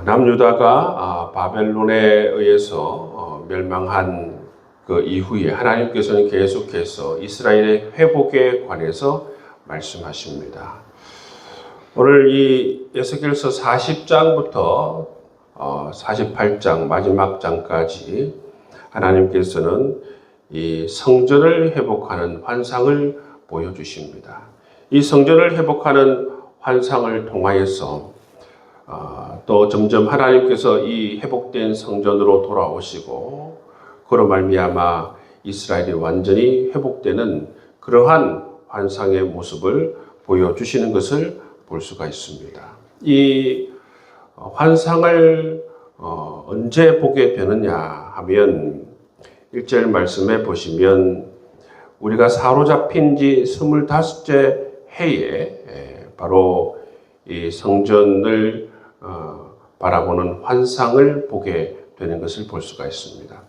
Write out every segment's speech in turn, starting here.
아, 남유다가 아, 바벨론에 의해서 어, 멸망한 그 이후에 하나님께서는 계속해서 이스라엘의 회복에 관해서 말씀하십니다. 오늘 이 에스겔서 40장부터 48장 마지막 장까지 하나님께서는 이 성전을 회복하는 환상을 보여주십니다. 이 성전을 회복하는 환상을 통하여서 어, 또 점점 하나님께서 이 회복된 성전으로 돌아오시고 그로 말미암아 이스라엘이 완전히 회복되는 그러한 환상의 모습을 보여주시는 것을 볼 수가 있습니다. 이 환상을 어, 언제 보게 되느냐 하면 1절 말씀에 보시면 우리가 사로잡힌 지 25째 해에 바로 이 성전을 어, 바라보는 환상을 보게 되는 것을 볼 수가 있습니다.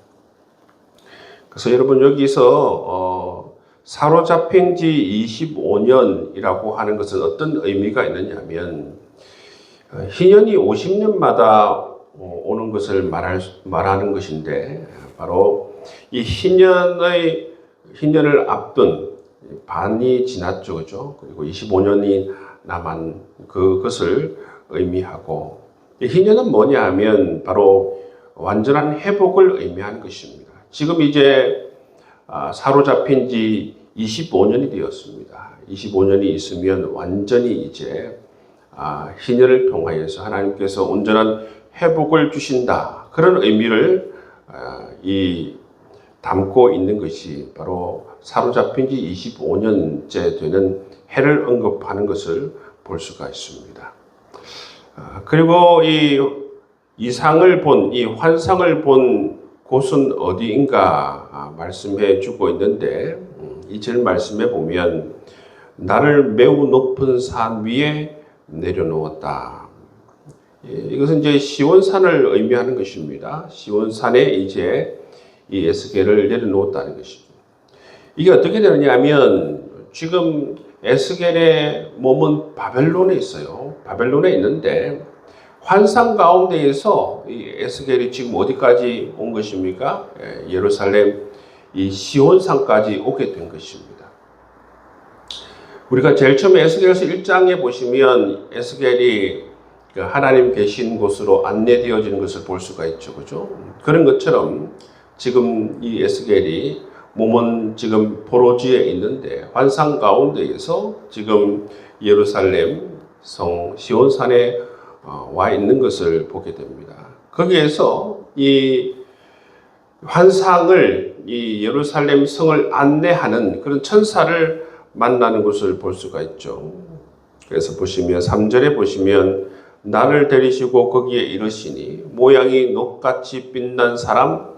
그래서 여러분 여기서 어, 사로잡힌 지 25년이라고 하는 것은 어떤 의미가 있느냐면 어, 희년이 50년마다 오는 것을 말할, 말하는 것인데 바로 이 희년의 희년을 앞둔 반이 지났죠, 그죠? 그리고 25년이 남은 그것을 의미하고 희년은 뭐냐 하면 바로 완전한 회복을 의미하는 것입니다. 지금 이제 아, 사로잡힌 지 25년이 되었습니다. 25년이 있으면 완전히 이제 아, 희년을 통하여서 하나님께서 온전한 회복을 주신다. 그런 의미를 아, 이 담고 있는 것이 바로 사로잡힌 지 25년째 되는 해를 언급하는 것을 볼 수가 있습니다. 아, 그리고 이 이상을 본, 이 환상을 본 곳은 어디인가 아, 말씀해 주고 있는데, 음, 이절 말씀에 보면, 나를 매우 높은 산 위에 내려놓았다. 예, 이것은 이제 시원산을 의미하는 것입니다. 시원산에 이제 이 에스겔을 내려놓았다는 것입니다. 이게 어떻게 되느냐 하면 지금 에스겔의 몸은 바벨론에 있어요. 바벨론에 있는데 환상 가운데에서 이 에스겔이 지금 어디까지 온 것입니까? 예, 예루살렘 이 시온산까지 오게 된 것입니다. 우리가 제일 처음에 에스겔서 1장에 보시면 에스겔이 그 하나님 계신 곳으로 안내되어지는 것을 볼 수가 있죠. 그죠? 그런 것처럼 지금 이 에스겔이 몸은 지금 포로지에 있는데 환상 가운데에서 지금 예루살렘 성 시온산에 어, 와 있는 것을 보게 됩니다. 거기에서 이 환상을 이 예루살렘 성을 안내하는 그런 천사를 만나는 것을 볼 수가 있죠. 그래서 보시면 3절에 보시면 나를 데리시고 거기에 이르시니 모양이 녹같이 빛난 사람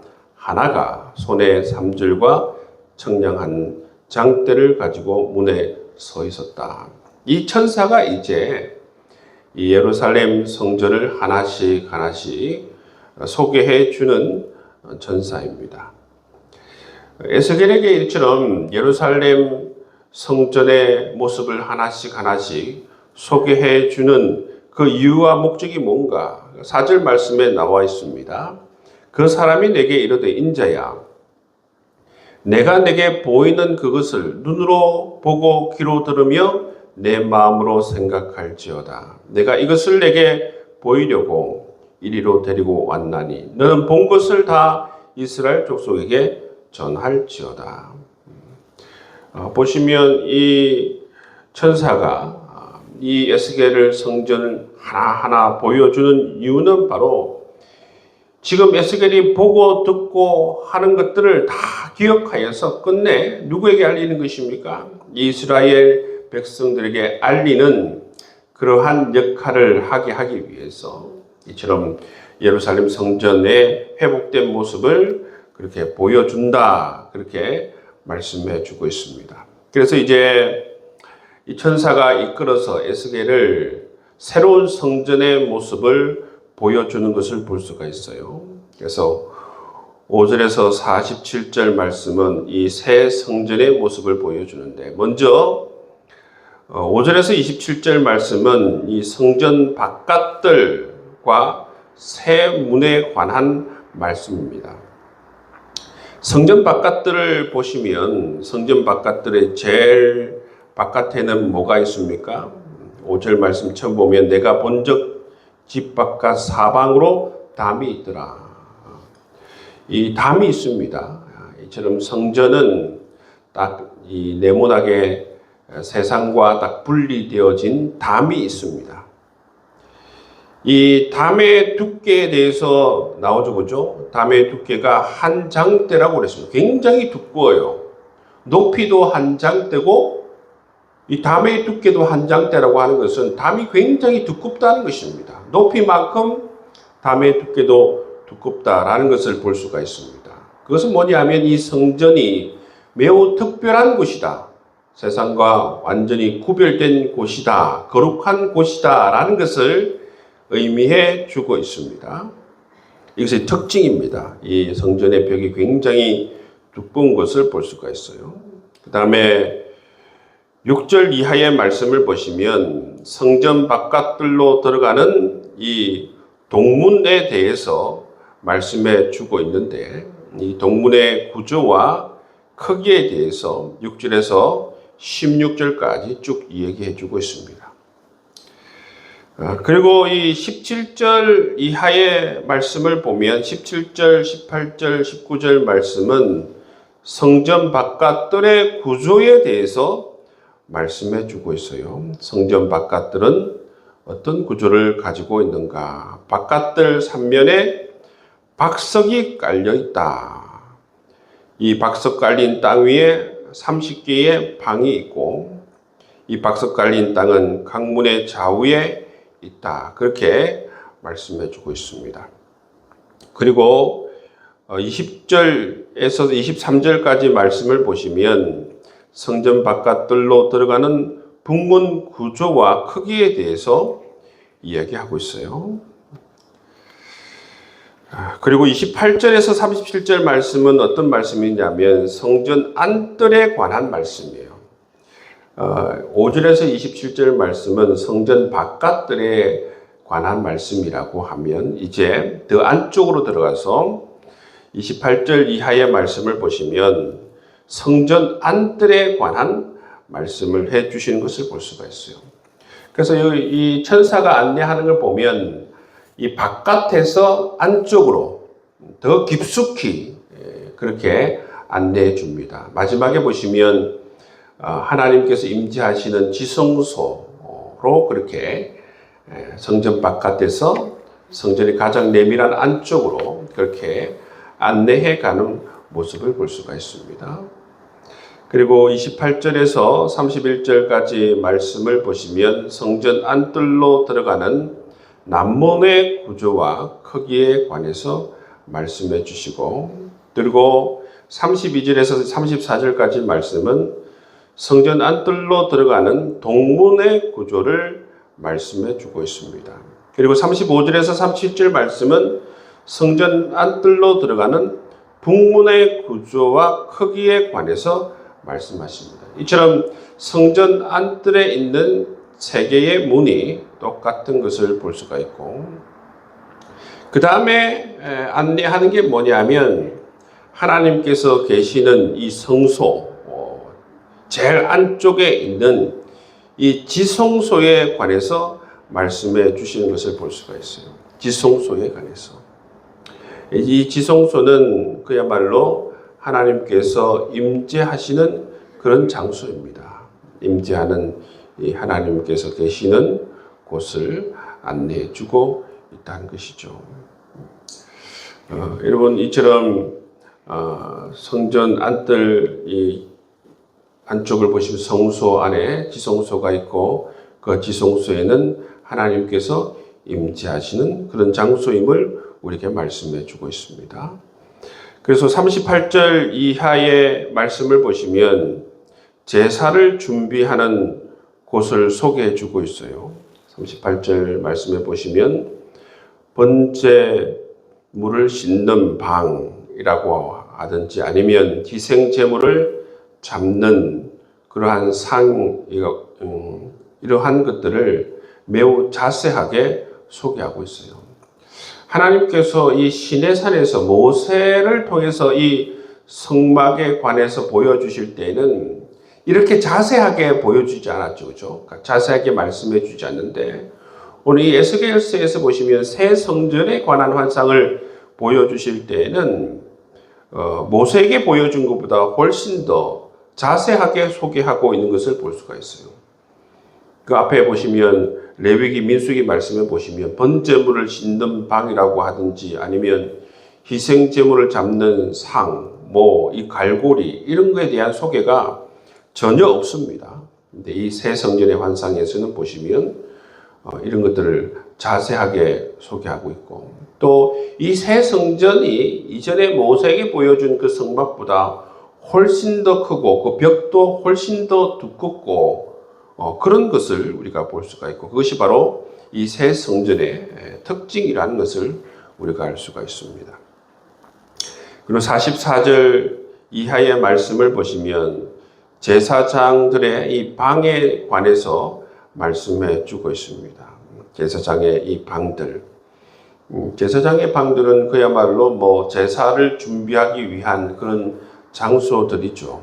하나가 손에 삼줄과 청량한 장대를 가지고 문에 서 있었다. 이 천사가 이제 이 예루살렘 성전을 하나씩 하나씩 소개해 주는 전사입니다. 에스겔에게 이처럼 예루살렘 성전의 모습을 하나씩 하나씩 소개해 주는 그 이유와 목적이 뭔가 사절 말씀에 나와 있습니다. 그 사람이 내게 이르되 인자야 내가 내게 보이는 그것을 눈으로 보고 귀로 들으며 내 마음으로 생각할지어다. 내가 이것을 내게 보이려고 이리로 데리고 왔나니 너는 본 것을 다 이스라엘 족속에게 전할지어다. 어, 보시면 이 천사가 이 에스겔을 성전을 하나하나 보여주는 이유는 바로 지금 에스겔이 보고 듣고 하는 것들을 다 기억하여서 끝내 누구에게 알리는 것입니까? 이스라엘 백성들에게 알리는 그러한 역할을 하게 하기 위해서 이처럼 예루살렘 성전의 회복된 모습을 그렇게 보여준다. 그렇게 말씀해 주고 있습니다. 그래서 이제 이 천사가 이끌어서 에스겔을 새로운 성전의 모습을 보여주는 것을 볼 수가 있어요. 그래서 5절에서 47절 말씀은 이 새 성전의 모습을 보여주는데 먼저 5절에서 어, 27절 말씀은 이 성전 바깥들과 새 문에 관한 말씀입니다. 성전 바깥들을 보시면 성전 바깥들의 제일 바깥에는 뭐가 있습니까? 5절 말씀 처음 보면 내가 본적 집 바깥 사방으로 담이 있더라. 이 담이 있습니다. 이처럼 성전은 딱 이 네모나게 세상과 딱 분리되어진 담이 있습니다. 이 담의 두께에 대해서 나오죠, 그죠? 담의 두께가 한 장대라고 그랬습니다. 굉장히 두꺼워요. 높이도 한 장대고, 이 담의 두께도 한 장대라고 하는 것은 담이 굉장히 두껍다는 것입니다. 높이만큼 담의 두께도 두껍다라는 것을 볼 수가 있습니다. 그것은 뭐냐면 이 성전이 매우 특별한 곳이다. 세상과 완전히 구별된 곳이다. 거룩한 곳이다. 라는 것을 의미해 주고 있습니다. 이것의 특징입니다. 이 성전의 벽이 굉장히 두꺼운 것을 볼 수가 있어요. 그 다음에 6절 이하의 말씀을 보시면 성전 바깥들로 들어가는 이 동문에 대해서 말씀해 주고 있는데 이 동문의 구조와 크기에 대해서 6절에서 16절까지 쭉 이야기해 주고 있습니다. 아, 그리고 이 17절 이하의 말씀을 보면 17절, 18절, 19절 말씀은 성전 바깥들의 구조에 대해서 말씀해 주고 있어요. 성전 바깥들은 어떤 구조를 가지고 있는가? 바깥들 삼면에 박석이 깔려 있다. 이 박석 깔린 땅 위에 30개의 방이 있고 이 박석 깔린 땅은 강문의 좌우에 있다. 그렇게 말씀해 주고 있습니다. 그리고 20절에서 23절까지 말씀을 보시면 성전 바깥들로 들어가는 북문 구조와 크기에 대해서 이야기하고 있어요. 아, 그리고 28절에서 37절 말씀은 어떤 말씀이냐면 성전 안뜰에 관한 말씀이에요. 5절에서 어, 27절 말씀은 성전 바깥들에 관한 말씀이라고 하면 이제 더 안쪽으로 들어가서 28절 이하의 말씀을 보시면 성전 안뜰에 관한 말씀을 해 주시는 것을 볼 수가 있어요. 그래서 이 천사가 안내하는 걸 보면 이 바깥에서 안쪽으로 더 깊숙이 예, 그렇게 안내해 줍니다. 마지막에 보시면 어, 하나님께서 임재하시는 지성소로 그렇게 예, 성전 바깥에서 성전의 가장 내밀한 안쪽으로 그렇게 안내해 가는 모습을 볼 수가 있습니다. 그리고 28절에서 31절까지 말씀을 보시면 성전 안뜰로 들어가는 남문의 구조와 크기에 관해서 말씀해 주시고 그리고 32절에서 34절까지 말씀은 성전 안뜰로 들어가는 동문의 구조를 말씀해 주고 있습니다. 그리고 35절에서 37절 말씀은 성전 안뜰로 들어가는 북문의 구조와 크기에 관해서 말씀하십니다. 이처럼 성전 안뜰에 있는 세 개의 문이 똑같은 것을 볼 수가 있고, 그 다음에 안내하는 게 뭐냐면, 하나님께서 계시는 이 성소, 어, 제일 안쪽에 있는 이 지성소에 관해서 말씀해 주시는 것을 볼 수가 있어요. 지성소에 관해서. 이 지성소는 그야말로 하나님께서 임재하시는 그런 장소입니다. 임재하는 하나님께서 계시는 곳을 안내해 주고 있다는 것이죠. 어, 여러분 이처럼 어, 성전 안뜰 이 안쪽을 보시면 성소 안에 지성소가 있고 그 지성소에는 하나님께서 임재하시는 그런 장소임을 우리에게 말씀해 주고 있습니다. 그래서 38절 이하의 말씀을 보시면 제사를 준비하는 곳을 소개해 주고 있어요. 38절 말씀에 보시면 번제 물을 씻는 방이라고 하든지 아니면 기생 제물을 잡는 그러한 상 음, 이러한 것들을 매우 자세하게 소개하고 있어요. 하나님께서 이 시내산에서 모세를 통해서 이 성막에 관해서 보여주실 때는 이렇게 자세하게 보여주지 않았죠. 그죠? 자세하게 말씀해 주지 않는데 오늘 이 에스겔서에서 보시면 새 성전에 관한 환상을 보여주실 때에는 어, 모세에게 보여준 것보다 훨씬 더 자세하게 소개하고 있는 것을 볼 수가 있어요. 그 앞에 보시면 레위기 민수기 말씀에 보시면 번제물을 짓는 방이라고 하든지 아니면 희생 제물을 잡는 상, 뭐 이 갈고리 이런 거에 대한 소개가 전혀 없습니다. 근데 이 새 성전의 환상에서는 보시면 어, 이런 것들을 자세하게 소개하고 있고 또 이 새 성전이 이전에 모세에게 보여준 그 성막보다 훨씬 더 크고 그 벽도 훨씬 더 두껍고 어, 그런 것을 우리가 볼 수가 있고 그것이 바로 이 새 성전의 특징이라는 것을 우리가 알 수가 있습니다. 그리고 44절 이하의 말씀을 보시면 제사장들의 이 방에 관해서 말씀해 주고 있습니다. 제사장의 이 방들. 음, 제사장의 방들은 그야말로 뭐 제사를 준비하기 위한 그런 장소들이죠.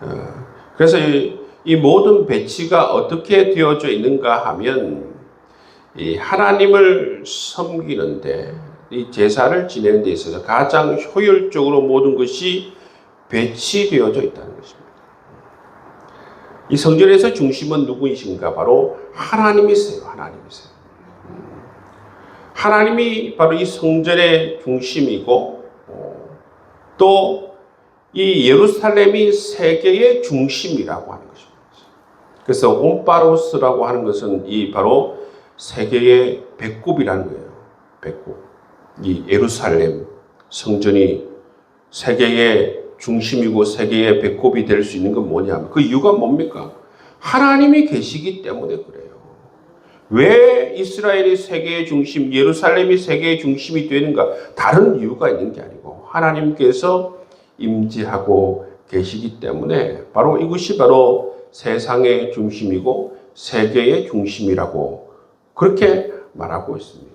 어, 그래서 이, 이 모든 배치가 어떻게 되어져 있는가 하면 이 하나님을 섬기는데 이 제사를 지내는 데 있어서 가장 효율적으로 모든 것이 배치되어져 있다는 것입니다. 이 성전에서 중심은 누구이신가? 바로 하나님이세요. 하나님이세요. 하나님이 바로 이 성전의 중심이고 또 이 예루살렘이 세계의 중심이라고 하는 것입니다. 그래서 온바로스라고 하는 것은 이 바로 세계의 배꼽이라는 거예요. 배꼽. 이 예루살렘 성전이 세계의 중심이고 세계의 배꼽이 될 수 있는 건 뭐냐? 그 이유가 뭡니까? 하나님이 계시기 때문에 그래요. 왜 이스라엘이 세계의 중심, 예루살렘이 세계의 중심이 되는가? 다른 이유가 있는 게 아니고 하나님께서 임재하고 계시기 때문에 바로 이것이 바로 세상의 중심이고 세계의 중심이라고 그렇게 말하고 있습니다.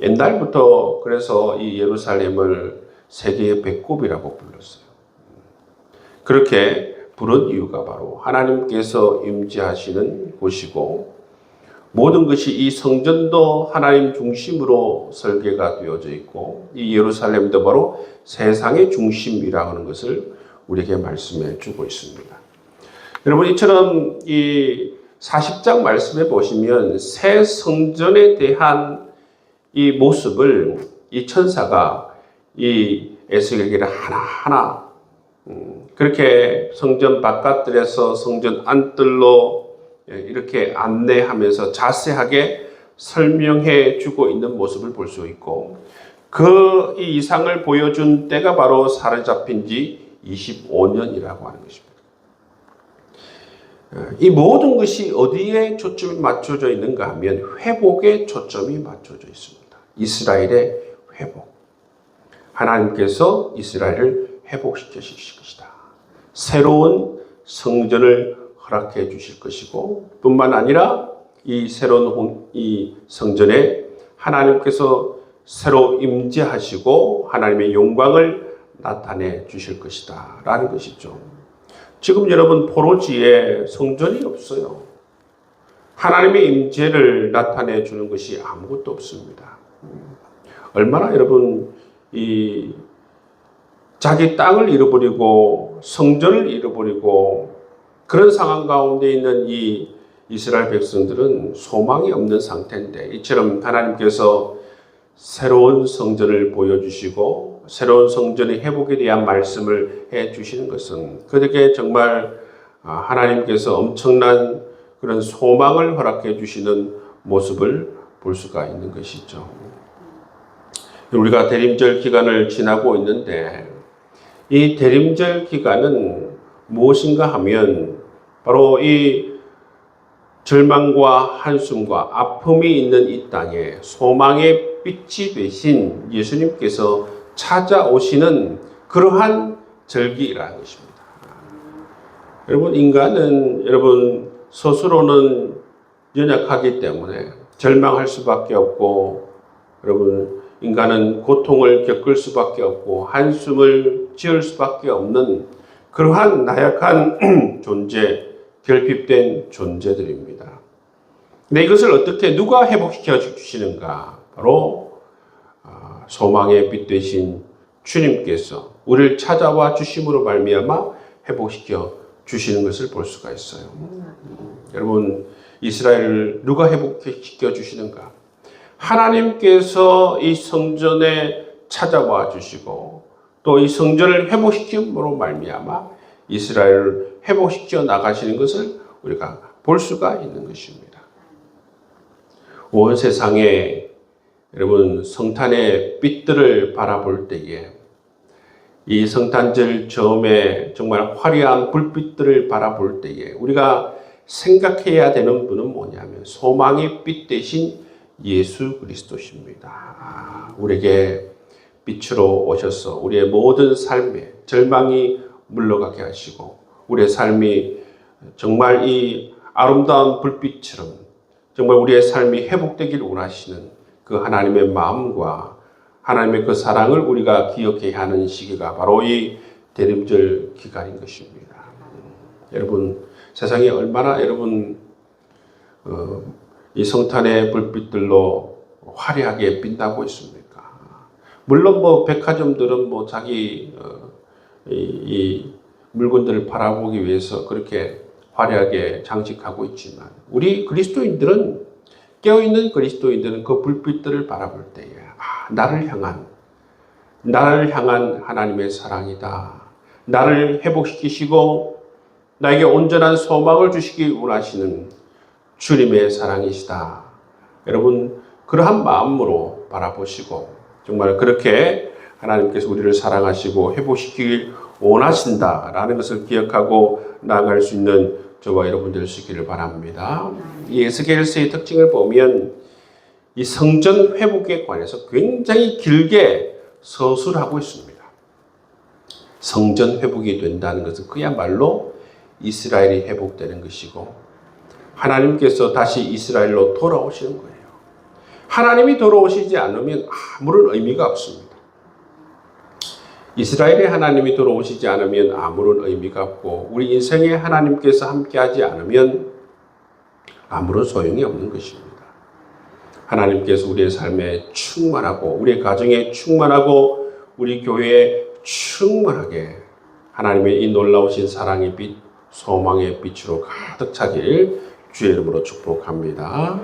옛날부터 그래서 이 예루살렘을 세계의 배꼽이라고 불렀어요. 그렇게 부른 이유가 바로 하나님께서 임재하시는 곳이고 모든 것이 이 성전도 하나님 중심으로 설계가 되어져 있고 이 예루살렘도 바로 세상의 중심이라 하는 것을 우리에게 말씀해 주고 있습니다. 여러분 이처럼 이 40장 말씀에 보시면 새 성전에 대한 이 모습을 이 천사가 이 에스겔에게 하나하나 음, 그렇게 성전 바깥들에서 성전 안뜰로 이렇게 안내하면서 자세하게 설명해 주고 있는 모습을 볼 수 있고 그 이상을 보여준 때가 바로 사로잡힌 지 25년이라고 하는 것입니다. 이 모든 것이 어디에 초점이 맞춰져 있는가 하면 회복에 초점이 맞춰져 있습니다. 이스라엘의 회복. 하나님께서 이스라엘을 회복시켜 주실 것이다. 새로운 성전을 허락해 주실 것이고 뿐만 아니라 이 새로운 이 성전에 하나님께서 새로 임재하시고 하나님의 영광을 나타내 주실 것이다. 라는 것이죠. 지금 여러분 포로지에 성전이 없어요. 하나님의 임재를 나타내 주는 것이 아무것도 없습니다. 얼마나 여러분 이 자기 땅을 잃어버리고 성전을 잃어버리고 그런 상황 가운데 있는 이 이스라엘 백성들은 소망이 없는 상태인데 이처럼 하나님께서 새로운 성전을 보여주시고 새로운 성전의 회복에 대한 말씀을 해 주시는 것은 그들에게 정말 아, 하나님께서 엄청난 그런 소망을 허락해 주시는 모습을 볼 수가 있는 것이죠. 우리가 대림절 기간을 지나고 있는데 이 대림절 기간은 무엇인가 하면 바로 이 절망과 한숨과 아픔이 있는 이 땅에 소망의 빛이 되신 예수님께서 찾아오시는 그러한 절기라는 것입니다. 여러분, 인간은 여러분 스스로는 연약하기 때문에 절망할 수밖에 없고 여러분 인간은 고통을 겪을 수밖에 없고 한숨을 지을 수밖에 없는 그러한 나약한 존재, 결핍된 존재들입니다. 근데 이것을 어떻게 누가 회복시켜 주시는가? 바로 아, 소망의 빛 되신 주님께서 우리를 찾아와 주심으로 말미암아 회복시켜 주시는 것을 볼 수가 있어요. 여러분 이스라엘을 누가 회복시켜 주시는가? 하나님께서 이 성전에 찾아와 주시고 또 이 성전을 회복시킴으로 말미암아 이스라엘을 회복시켜 나가시는 것을 우리가 볼 수가 있는 것입니다. 온 세상에 여러분 성탄의 빛들을 바라볼 때에 이 성탄절 처음에 정말 화려한 불빛들을 바라볼 때에 우리가 생각해야 되는 분은 뭐냐면 소망의 빛 대신 예수 그리스도십니다. 아, 우리에게 빛으로 오셔서 우리의 모든 삶에 절망이 물러가게 하시고 우리의 삶이 정말 이 아름다운 불빛처럼 정말 우리의 삶이 회복되기를 원하시는 그 하나님의 마음과 하나님의 그 사랑을 우리가 기억해야 하는 시기가 바로 이 대림절 기간인 것입니다. 음, 여러분 세상이 얼마나 여러분 어, 이 성탄의 불빛들로 화려하게 빛나고 있습니까? 물론 뭐 백화점들은 뭐 자기 어, 이, 이 물건들을 팔아보기 위해서 그렇게 화려하게 장식하고 있지만 우리 그리스도인들은 깨어있는 그리스도인들은 그 불빛들을 바라볼 때에 아, 나를 향한 나를 향한 하나님의 사랑이다. 나를 회복시키시고 나에게 온전한 소망을 주시기 원하시는 주님의 사랑이시다. 여러분 그러한 마음으로 바라보시고 정말 그렇게 하나님께서 우리를 사랑하시고 회복시키길 원하신다라는 것을 기억하고 나아갈 수 있는 저와 여러분 되시기를 바랍니다. 이 에스겔서의 특징을 보면 이 성전 회복에 관해서 굉장히 길게 서술 하고 있습니다. 성전 회복이 된다는 것은 그야말로 이스라엘이 회복되는 것이고 하나님께서 다시 이스라엘로 돌아오시는 거예요. 하나님이 돌아오시지 않으면 아무런 의미가 없습니다. 이스라엘의 하나님이 돌아오시지 않으면 아무런 의미가 없고 우리 인생에 하나님께서 함께하지 않으면 아무런 소용이 없는 것입니다. 하나님께서 우리의 삶에 충만하고 우리의 가정에 충만하고 우리 교회에 충만하게 하나님의 이 놀라우신 사랑의 빛, 소망의 빛으로 가득 차길 주의 이름으로 축복합니다.